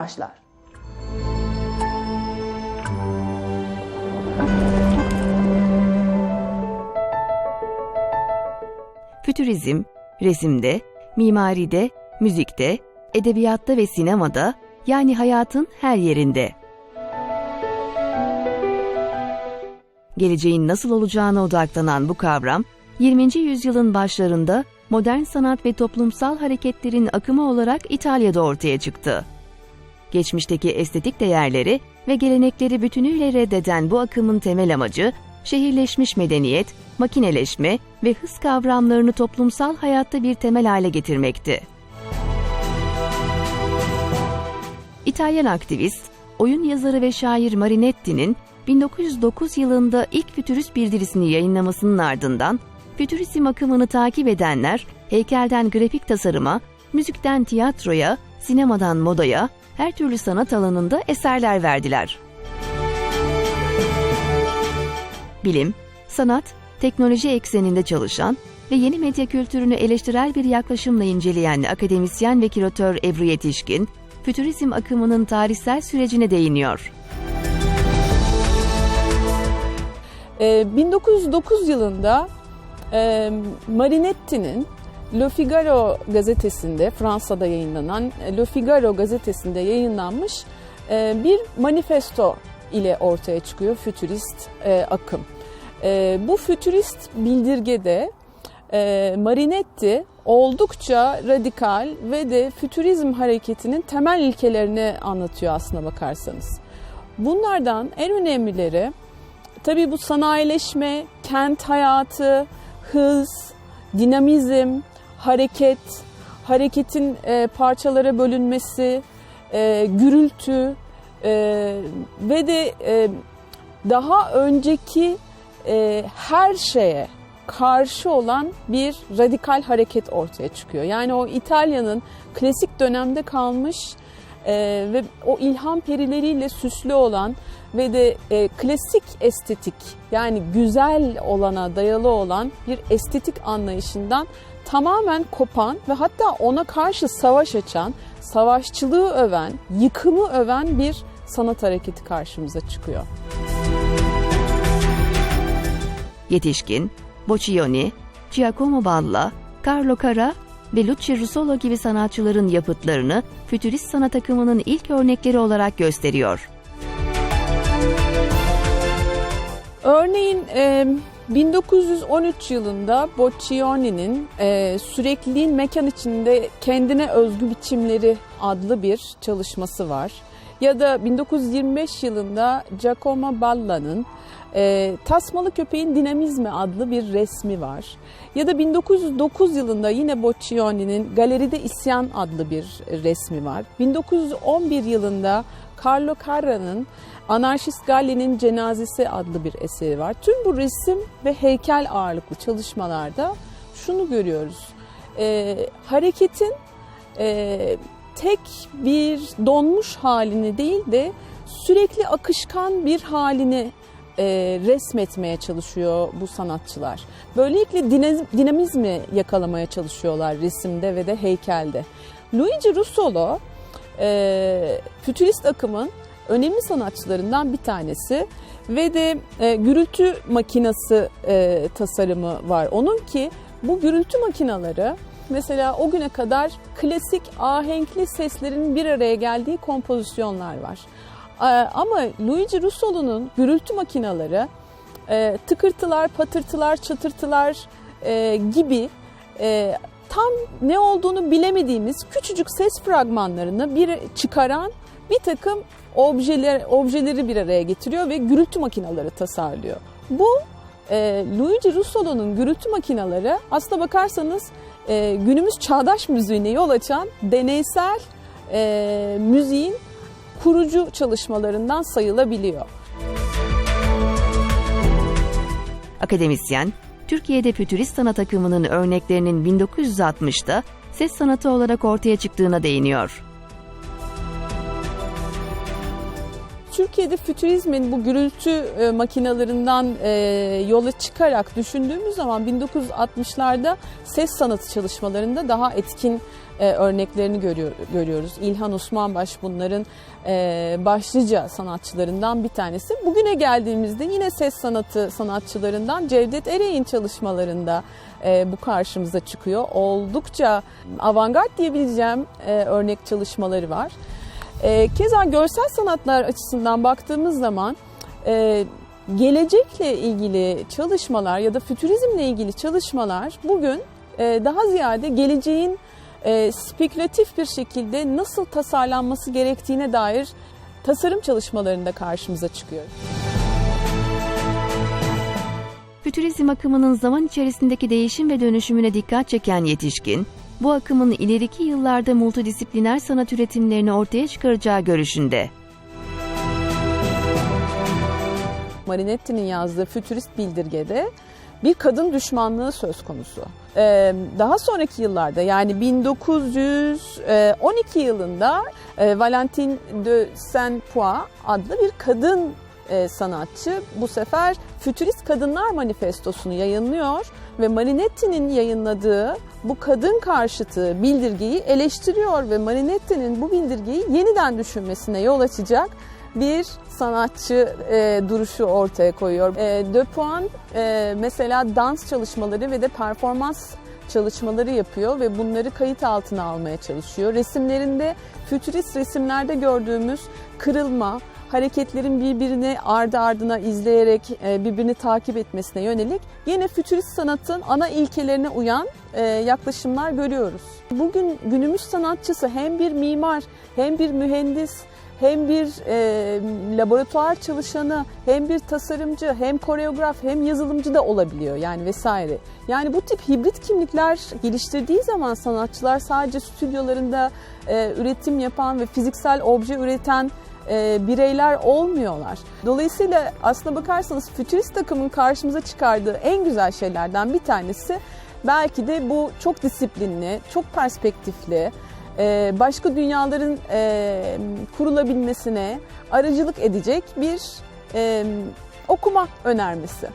başlar. Fütürizm, resimde, mimaride, müzikte, edebiyatta ve sinemada yani hayatın her yerinde. Geleceğin nasıl olacağına odaklanan bu kavram, 20. yüzyılın başlarında modern sanat ve toplumsal hareketlerin akımı olarak İtalya'da ortaya çıktı. Geçmişteki estetik değerleri ve gelenekleri bütünüyle reddeden bu akımın temel amacı, şehirleşmiş medeniyet, makineleşme ve hız kavramlarını toplumsal hayatta bir temel hale getirmekti. İtalyan aktivist, oyun yazarı ve şair Marinetti'nin 1909 yılında ilk fütürist bildirisini yayınlamasının ardından fütürizm akımını takip edenler heykelden grafik tasarıma, müzikten tiyatroya, sinemadan modaya, her türlü sanat alanında eserler verdiler. Bilim, sanat, teknoloji ekseninde çalışan ve yeni medya kültürünü eleştirel bir yaklaşımla inceleyen akademisyen ve küratör Ebru Yetişkin, fütürizm akımının tarihsel sürecine değiniyor. Ee, 1909 yılında e, Marinetti'nin Le Figaro gazetesinde, Fransa'da yayınlanan Le Figaro gazetesinde yayınlanmış e, bir manifesto ile ortaya çıkıyor fütürist e, akım. E, bu fütürist bildirgede e, Marinetti oldukça radikal ve de fütürizm hareketinin temel ilkelerini anlatıyor aslına bakarsanız. Bunlardan en önemlileri tabii bu sanayileşme, kent hayatı, hız, dinamizm, hareket, hareketin e, parçalara bölünmesi, e, gürültü e, ve de e, daha önceki e, her şeye karşı olan bir radikal hareket ortaya çıkıyor. Yani o İtalya'nın klasik dönemde kalmış e, ve o ilham perileriyle süslü olan ve de e, klasik estetik yani güzel olana dayalı olan bir estetik anlayışından tamamen kopan ve hatta ona karşı savaş açan, savaşçılığı öven, yıkımı öven bir sanat hareketi karşımıza çıkıyor. Yetişkin, Boccioni, Giacomo Balla, Carlo Cara ve Lucio Russolo gibi sanatçıların yapıtlarını fütürist sanat akımının ilk örnekleri olarak gösteriyor. Örneğin e, 1913 yılında Boccioni'nin e, Sürekliliğin Mekan içinde Kendine Özgü Biçimleri adlı bir çalışması var. Ya da 1925 yılında Giacomo Balla'nın e, Tasmalı Köpeğin Dinamizmi adlı bir resmi var. Ya da 1909 yılında yine Boccioni'nin Galeride İsyan adlı bir resmi var. 1911 yılında Carlo Carra'nın Anarşist Galle'nin Cenazesi adlı bir eseri var. Tüm bu resim ve heykel ağırlıklı çalışmalarda şunu görüyoruz. E, hareketin e, tek bir donmuş halini değil de sürekli akışkan bir halini e, resmetmeye çalışıyor bu sanatçılar. Böylelikle dinamizmi yakalamaya çalışıyorlar resimde ve de heykelde. Luigi Russolo e, fütürist akımın önemli sanatçılarından bir tanesi ve de e, gürültü makinası e, tasarımı var. Onun ki bu gürültü makinaları mesela o güne kadar klasik ahenkli seslerin bir araya geldiği kompozisyonlar var. E, ama Luigi Russolo'nun gürültü makinaları e, tıkırtılar, patırtılar, çatırtılar e, gibi e, tam ne olduğunu bilemediğimiz küçücük ses fragmanlarını bir çıkaran bir takım objeler, objeleri bir araya getiriyor ve gürültü makinaları tasarlıyor. Bu e, Luigi Russolo'nun gürültü makinaları aslına bakarsanız e, günümüz çağdaş müziğine yol açan deneysel e, müziğin kurucu çalışmalarından sayılabiliyor. Akademisyen, Türkiye'de fütürist sanat akımının örneklerinin 1960'da ses sanatı olarak ortaya çıktığına değiniyor. Türkiye'de fütürizmin bu gürültü e, makinalarından e, yola çıkarak düşündüğümüz zaman 1960'larda ses sanatı çalışmalarında daha etkin e, örneklerini görüyor, görüyoruz. İlhan Osmanbaş bunların başlıca sanatçılarından bir tanesi. Bugüne geldiğimizde yine ses sanatı sanatçılarından Cevdet Ereğin çalışmalarında bu karşımıza çıkıyor. Oldukça avantgard diyebileceğim örnek çalışmaları var. E, keza görsel sanatlar açısından baktığımız zaman e, gelecekle ilgili çalışmalar ya da fütürizmle ilgili çalışmalar bugün e, daha ziyade geleceğin e, spekülatif bir şekilde nasıl tasarlanması gerektiğine dair tasarım çalışmalarında karşımıza çıkıyor. Fütürizm akımının zaman içerisindeki değişim ve dönüşümüne dikkat çeken yetişkin, bu akımın ileriki yıllarda multidisipliner sanat üretimlerini ortaya çıkaracağı görüşünde. Marinetti'nin yazdığı fütürist bildirgede bir kadın düşmanlığı söz konusu. Ee, daha sonraki yıllarda yani 1912 yılında e, Valentine de Saint-Poix adlı bir kadın e, sanatçı bu sefer Fütürist Kadınlar Manifestosu'nu yayınlıyor ve Marinetti'nin yayınladığı bu kadın karşıtı bildirgeyi eleştiriyor ve Marinetti'nin bu bildirgeyi yeniden düşünmesine yol açacak bir sanatçı e, duruşu ortaya koyuyor. E, De e, mesela dans çalışmaları ve de performans çalışmaları yapıyor ve bunları kayıt altına almaya çalışıyor. Resimlerinde fütürist resimlerde gördüğümüz kırılma, hareketlerin birbirini ardı ardına izleyerek e, birbirini takip etmesine yönelik yine fütürist sanatın ana ilkelerine uyan e, yaklaşımlar görüyoruz. Bugün günümüz sanatçısı hem bir mimar hem bir mühendis hem bir e, laboratuvar çalışanı, hem bir tasarımcı, hem koreograf, hem yazılımcı da olabiliyor yani vesaire. Yani bu tip hibrit kimlikler geliştirdiği zaman sanatçılar sadece stüdyolarında e, üretim yapan ve fiziksel obje üreten e, bireyler olmuyorlar. Dolayısıyla aslına bakarsanız fütürist takımın karşımıza çıkardığı en güzel şeylerden bir tanesi belki de bu çok disiplinli, çok perspektifli, e, başka dünyaların e, kurulabilmesine aracılık edecek bir e, okuma önermesi.